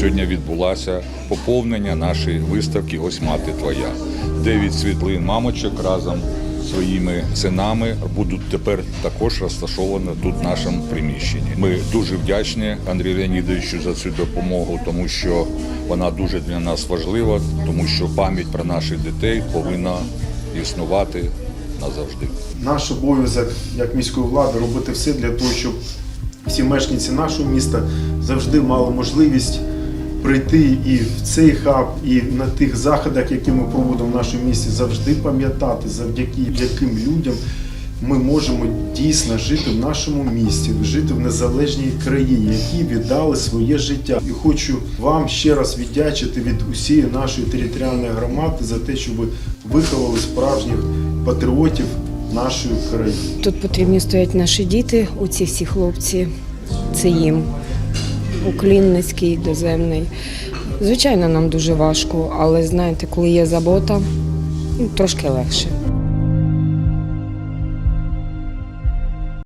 сьогодні відбулося поповнення нашої виставки Ось мати твоя. Дев'ять світлин мамочок разом своїми синами будуть тепер також розташовані тут в нашому приміщенні. Ми дуже вдячні Андрію Леонідовичу за цю допомогу, тому що вона дуже для нас важлива, тому що пам'ять про наших дітей повинна існувати назавжди. Наш обов'язок як міської влади робити все для того, щоб всі мешканці нашого міста завжди мали можливість прийти і в цей хаб, і на тих заходах, які ми проводимо в нашому місті, завжди пам'ятати, завдяки яким людям ми можемо дійсно жити в нашому місті, жити в незалежній країні, які віддали своє життя. І хочу вам ще раз віддячити від усієї нашої територіальної громади за те, що ви виховали справжніх патріотів нашої країни. Тут потрібні стоять наші діти, оці всі хлопці. Це їм. Уклін низький, доземний. Звичайно, нам дуже важко, але знаєте, коли є забота, ну, трошки легше.